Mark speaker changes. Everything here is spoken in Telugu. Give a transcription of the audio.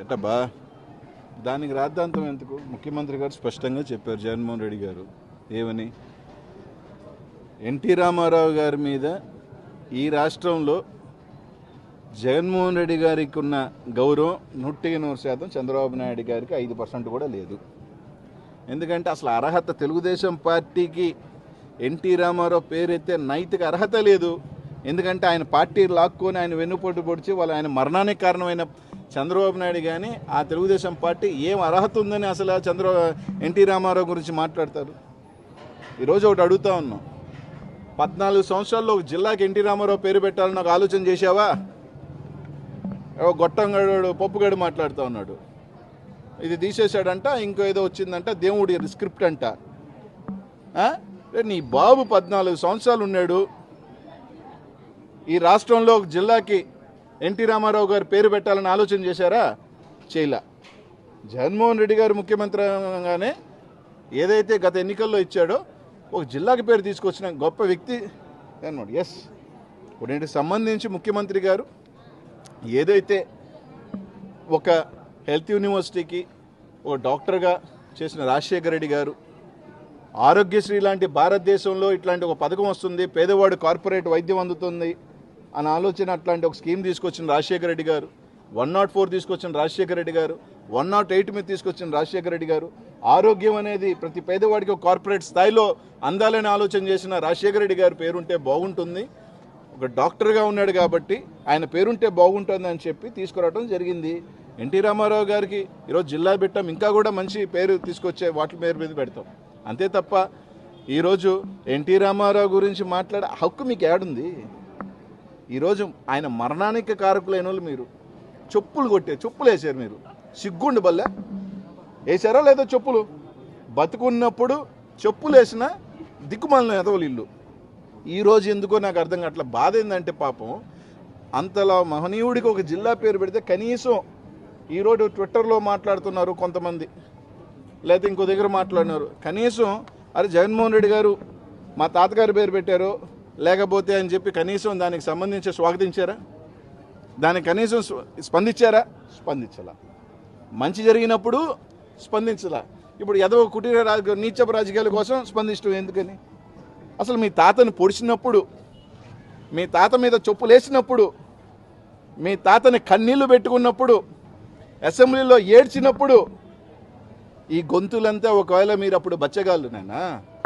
Speaker 1: ఎట్టబ్బా? దానికి రాద్ధాంతం ఎందుకు? ముఖ్యమంత్రి గారు స్పష్టంగా చెప్పారు జగన్మోహన్ రెడ్డి గారు. ఏమని? ఎన్టీ రామారావు గారి మీద ఈ రాష్ట్రంలో జగన్మోహన్ రెడ్డి గారికి ఉన్న గౌరవం నూటికి నూరు శాతం చంద్రబాబు నాయుడు గారికి ఐదు పర్సెంట్ కూడా లేదు. ఎందుకంటే అసలు అర్హత తెలుగుదేశం పార్టీకి ఎన్టీ రామారావు పేరైతే నైతిక అర్హత లేదు. ఎందుకంటే ఆయన పార్టీ లాక్కొని ఆయన వెన్నుపోటు పొడిచి వాళ్ళు ఆయన మరణానికి కారణమైన చంద్రబాబు నాయుడు కానీ ఆ తెలుగుదేశం పార్టీ ఏం అర్హత ఉందని అసలు చంద్ర ఎన్టీ రామారావు గురించి మాట్లాడతారు? ఈరోజు ఒకటి అడుగుతా ఉన్నాం. పద్నాలుగు సంవత్సరాల్లో ఒక జిల్లాకి ఎన్టీ రామారావు పేరు పెట్టాలని ఒక ఆలోచన చేశావా? ఏవో గొట్టంగాడు పప్పుగాడు మాట్లాడుతూ ఉన్నాడు. ఇది తీసేశాడంట ఇంకో ఏదో వచ్చిందంట దేవుడి స్క్రిప్ట్ అంట. రే, నీ బాబు పద్నాలుగు సంవత్సరాలు ఉన్నాడు. ఈ రాష్ట్రంలో ఒక జిల్లాకి ఎన్టీ రామారావు గారు పేరు పెట్టాలని ఆలోచన చేశారా? చేయలా. జగన్మోహన్ రెడ్డి గారు ముఖ్యమంత్రి అనగానే ఏదైతే గత ఎన్నికల్లో ఇచ్చాడో ఒక జిల్లాకి పేరు తీసుకొచ్చిన గొప్ప వ్యక్తి అనమాట ఎస్ ఇప్పుడు సంబంధించి ముఖ్యమంత్రి గారు ఏదైతే ఒక హెల్త్ యూనివర్సిటీకి ఒక డాక్టర్గా చేసిన రాజశేఖర రెడ్డి గారు ఆరోగ్యశ్రీ లాంటి భారతదేశంలో ఇట్లాంటి ఒక పథకం వస్తుంది పేదవాడు కార్పొరేట్ వైద్యం అందుతుంది అని ఆలోచన అట్లాంటి ఒక స్కీమ్ తీసుకొచ్చిన రాజశేఖర రెడ్డి గారు. వన్ నాట్ ఫోర్ తీసుకొచ్చిన రాజశేఖర రెడ్డి గారు. వన్ నాట్ ఎయిట్ మీద తీసుకొచ్చిన రాజశేఖర రెడ్డి గారు. ఆరోగ్యం అనేది ప్రతి పేదవాడికి ఒక కార్పొరేట్ స్థాయిలో అందాలని ఆలోచన చేసిన రాజశేఖర రెడ్డి గారి పేరుంటే బాగుంటుంది. ఒక డాక్టర్గా ఉన్నాడు కాబట్టి ఆయన పేరుంటే బాగుంటుంది అని చెప్పి తీసుకురావడం జరిగింది. ఎన్టీ రామారావు గారికి ఈరోజు జిల్లా పెట్టాం. ఇంకా కూడా మంచి పేరు తీసుకొచ్చే వాటి పేరు మీద పెడతాం. అంతే తప్ప ఈరోజు ఎన్టీ రామారావు గురించి మాట్లాడే హక్కు మీకు ఏడుంది ఈరోజు ఆయన మరణానికి కారకులైన వాళ్ళు మీరు. చెప్పులు కొట్టే చెప్పులు వేసారు మీరు. సిగ్గుండు బల్లె. వేసారా లేదా చెప్పులు? బతుకున్నప్పుడు చెప్పులు వేసిన దిక్కుమాలిన ఎదవలు ఇల్లు. ఈరోజు ఎందుకో నాకు అర్థం కావట్లే. బాధ ఏంటంటే పాపం అంతలా మహనీయుడికి ఒక జిల్లా పేరు పెడితే కనీసం ఈరోజు ట్విట్టర్లో మాట్లాడుతున్నారు కొంతమంది. లేకపోతే ఇంకో దగ్గర మాట్లాడినారు. కనీసం అరే జగన్మోహన్ రెడ్డి గారు మా తాతగారి పేరు పెట్టారు. లేకపోతే అని చెప్పి కనీసం దానికి సంబంధించి స్వాగతించారా? దానికి కనీసం స్పందించారా? స్పందించాలా. మంచి జరిగినప్పుడు స్పందించలా. ఇప్పుడు ఏదో కుటీర రాజ నీచప రాజకీయాల కోసం స్పందించడం ఎందుకని? అసలు మీ తాతను పొడిచినప్పుడు మీ తాత మీద చొప్పులేసినప్పుడు మీ తాతని కన్నీళ్ళు పెట్టుకున్నప్పుడు అసెంబ్లీలో ఏడ్చినప్పుడు ఈ గొంతులంతా ఒకవేళ మీరు అప్పుడు బచ్చగాళ్ళు నేనా